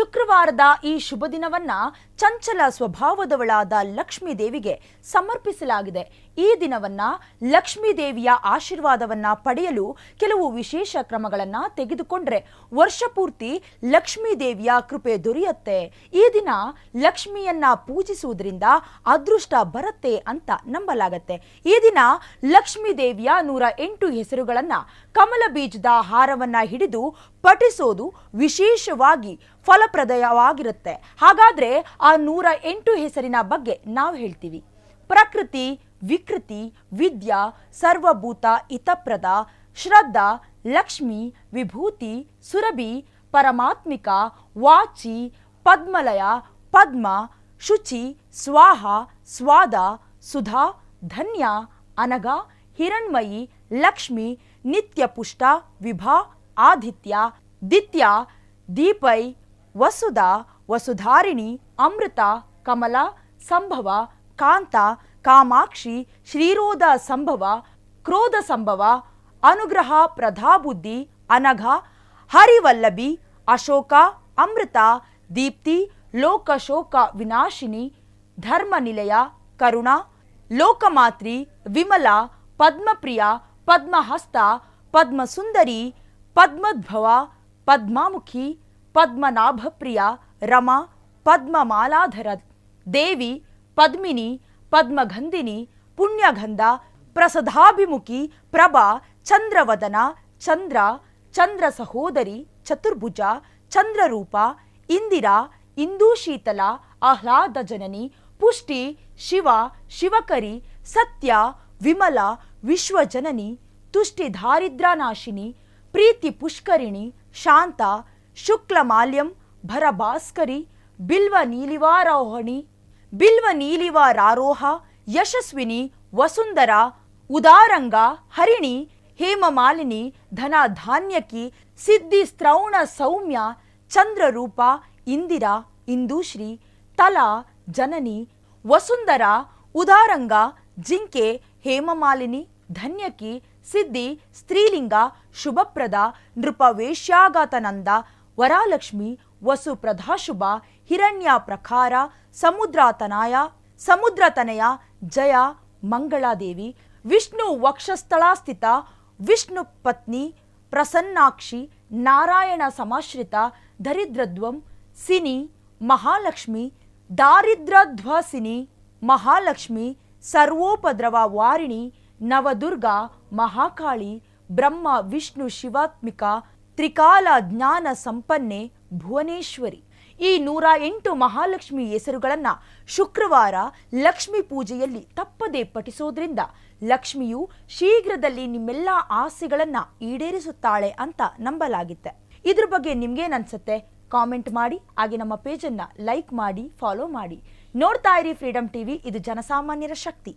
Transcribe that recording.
ಶುಕ್ರವಾರದ ಈ ಶುಭ ದಿನವನ್ನ ಚಂಚಲ ಸ್ವಭಾವದವಳಾದ ಲಕ್ಷ್ಮೀ ದೇವಿಗೆ ಸಮರ್ಪಿಸಲಾಗಿದೆ. ಈ ದಿನವನ್ನ ಲಕ್ಷ್ಮೀ ದೇವಿಯ ಆಶೀರ್ವಾದವನ್ನ ಪಡೆಯಲು ಕೆಲವು ವಿಶೇಷ ಕ್ರಮಗಳನ್ನ ತೆಗೆದುಕೊಂಡ್ರೆ ವರ್ಷ ಪೂರ್ತಿ ಲಕ್ಷ್ಮೀ ದೇವಿಯ ಕೃಪೆ ದೊರೆಯುತ್ತೆ. ಈ ದಿನ ಲಕ್ಷ್ಮಿಯನ್ನ ಪೂಜಿಸುವುದರಿಂದ ಅದೃಷ್ಟ ಬರುತ್ತೆ ಅಂತ ನಂಬಲಾಗತ್ತೆ. ಈ ದಿನ ಲಕ್ಷ್ಮೀ ದೇವಿಯ ನೂರ ಎಂಟು ಹೆಸರುಗಳನ್ನ ಕಮಲ ಬೀಜದ ಹಾರವನ್ನ ಹಿಡಿದು ಪಠಿಸೋದು ವಿಶೇಷವಾಗಿ ಫಲಪ್ರದಯವಾಗಿರುತ್ತೆ. ಹಾಗಾದ್ರೆ ನೂರ ಎಂಟು ಹೆಸರಿನ ಬಗ್ಗೆ ನಾವು ಹೇಳ್ತೀವಿ. ಪ್ರಕೃತಿ, ವಿಕೃತಿ, ವಿದ್ಯಾ, ಸರ್ವಭೂತ ಇತಪ್ರದ ಶ್ರದ್ಧಾ, ಲಕ್ಷ್ಮಿ, ವಿಭೂತಿ, ಸುರಭಿ, ಪರಮಾತ್ಮಿಕ, ವಾಚಿ, ಪದ್ಮಲಯ, ಪದ್ಮ, ಶುಚಿ, ಸ್ವಾಹ, ಸ್ವಾದ, ಸುಧಾ, ಧನ್ಯ ಅನಗ ಹಿರಣ್ಮಯಿ, ಲಕ್ಷ್ಮಿ ನಿತ್ಯ ಪುಷ್ಟ ವಿಭಾ, ಆದಿತ್ಯ, ದಿತ್ಯ, ದೀಪೈ, ವಸುಧ ವಸುಧಾರಿಣಿ ಅಮೃತ ಕಮಲ ಸಂಭವ ಕಾಂತ ಕಾಮಾಕ್ಷಿ ಶ್ರೀರೋಧ ಸಂಭವ ಕ್ರೋಧ ಸಂಭವ ಅನುಗ್ರಹ ಪ್ರಧಾಬುದ್ಧಿ ಅನಘ ಹರಿವಲ್ಲಭಿ ಅಶೋಕ ಅಮೃತ ದೀಪ್ತಿ ಲೋಕಶೋಕ ವಿನಾಶಿನಿ ಧರ್ಮ ನಿಲಯ ಕರುಣ ಲೋಕಮಾತ್ರಿ ವಿಮಲ ಪದ್ಮಪ್ರಿಯ ಪದ್ಮಹಸ್ತ ಪದ್ಮಸುಂದರಿ ಪದ್ಮದ್ಭವ ಪದ್ಮಾಮುಖಿ ಪದ್ಮನಾಭಪ್ರಿಯ ರಮ ಪದ್ಮಮಾಲಾಧರ ದೇವಿ, ಪದ್ಮಿನಿ ಪದ್ಮಗಂಧಿನಿ ಪುಣ್ಯಗಂಧ ಪ್ರಸದಾಭಿಮುಖಿ, ಪ್ರಭಾ, ಚಂದ್ರವದನ, ಚಂದ್ರ ಚಂದ್ರ ಸಹೋದರಿ, ಚತುರ್ಭುಜ, ಚಂದ್ರರೂಪ, ಇಂದಿರಾ, ಇಂದೂ ಶೀತಲ, ಆಹ್ಲಾದ ಜನನಿ, ಪುಷ್ಟಿ, ಶಿವ, ಶಿವಕರಿ, ಸತ್ಯ, ವಿಮಲ, ವಿಶ್ವಜನನಿ ತುಷ್ಟಿ ದಾರಿದ್ರ್ಯನಾಶಿನಿ ಪ್ರೀತಿ ಪುಷ್ಕರಿಣಿ, ಶಾಂತ ಶುಕ್ಲಮಾಲ್ಯಂ ಭರಭಾಸ್ಕರಿ ಬಿಲ್ವ ನೀಲಿವಾರೋಹಣಿ ಬಿಲ್ವ ನೀಲಿವಾರಾರೋಹ ಯಶಸ್ವಿನಿ, ವಸುಂಧರ, ಉದಾರಂಗ, ಹರಿಣಿ, ಹೇಮಮಾಲಿನಿ ಧನ ಧಾನ್ಯಕಿ ಸಿದ್ಧಿ ಸ್ತ್ರೌಣ ಸೌಮ್ಯ, ಚಂದ್ರರೂಪ, ಇಂದಿರಾ, ಇಂದೂಶ್ರೀ, ತಲಾ, ಜನನಿ, ವಸುಂಧರ, ಉದಾರಂಗ, ಜಿಂಕೆ, ಹೇಮಮಾಲಿನಿ, ಧನ್ಯಕಿ, ಸಿದ್ಧಿ, ಸ್ತ್ರೀಲಿಂಗ, ಶುಭಪ್ರದ ನೃಪ ವೇಶ್ಯಾಗಾತನಂದ ವರಾಲಕ್ಷ್ಮಿ ವಸು ಪ್ರಧಾಶುಭ ಹಿರಣ್ಯ ಪ್ರಕಾರ ಸಮುದ್ರಾತನಾಯ ಸಮುದ್ರತನಯ ಜಯ, ಮಂಗಳಾದೇವಿ, ವಿಷ್ಣು ವಕ್ಷಸ್ಥಳಾಸ್ಥಿತ ವಿಷ್ಣು ಪತ್ನಿ, ಪ್ರಸನ್ನಾಕ್ಷಿ, ನಾರಾಯಣ ಸಮಾಶ್ರಿತ, ದರಿದ್ರಧ್ವಂ, ಸಿನಿ, ಮಹಾಲಕ್ಷ್ಮಿ, ದಾರಿದ್ರಧ್ವಸಿನಿ, ಮಹಾಲಕ್ಷ್ಮಿ, ಸರ್ವೋಪದ್ರವ ವಾರಿಣಿ, ನವದುರ್ಗ, ಮಹಾಕಾಳಿ, ಬ್ರಹ್ಮ, ವಿಷ್ಣು ಶಿವಾತ್ಮಿಕ, ತ್ರಿಕಾಲ ಜ್ಞಾನ ಸಂಪನ್ನೆ ಭುವನೇಶ್ವರಿ. ಈ ನೂರ ಎಂಟು ಮಹಾಲಕ್ಷ್ಮಿ ಹೆಸರುಗಳನ್ನ ಶುಕ್ರವಾರ ಲಕ್ಷ್ಮಿ ಪೂಜೆಯಲ್ಲಿ ತಪ್ಪದೆ ಪಠಿಸೋದ್ರಿಂದ ಲಕ್ಷ್ಮಿಯು ಶೀಘ್ರದಲ್ಲಿ ನಿಮ್ಮೆಲ್ಲ ಆಸೆಗಳನ್ನ ಈಡೇರಿಸುತ್ತಾಳೆ ಅಂತ ನಂಬಲಾಗಿತ್ತೆ. ಇದ್ರ ಬಗ್ಗೆ ನಿಮ್ಗೇನ್ ಅನ್ಸುತ್ತೆ ಕಾಮೆಂಟ್ ಮಾಡಿ, ಹಾಗೆ ನಮ್ಮ ಪೇಜನ್ನ ಲೈಕ್ ಮಾಡಿ, ಫಾಲೋ ಮಾಡಿ. ನೋಡ್ತಾ ಇರಿ ಫ್ರೀಡಮ್ ಟಿವಿ ಇದು ಜನಸಾಮಾನ್ಯರ ಶಕ್ತಿ.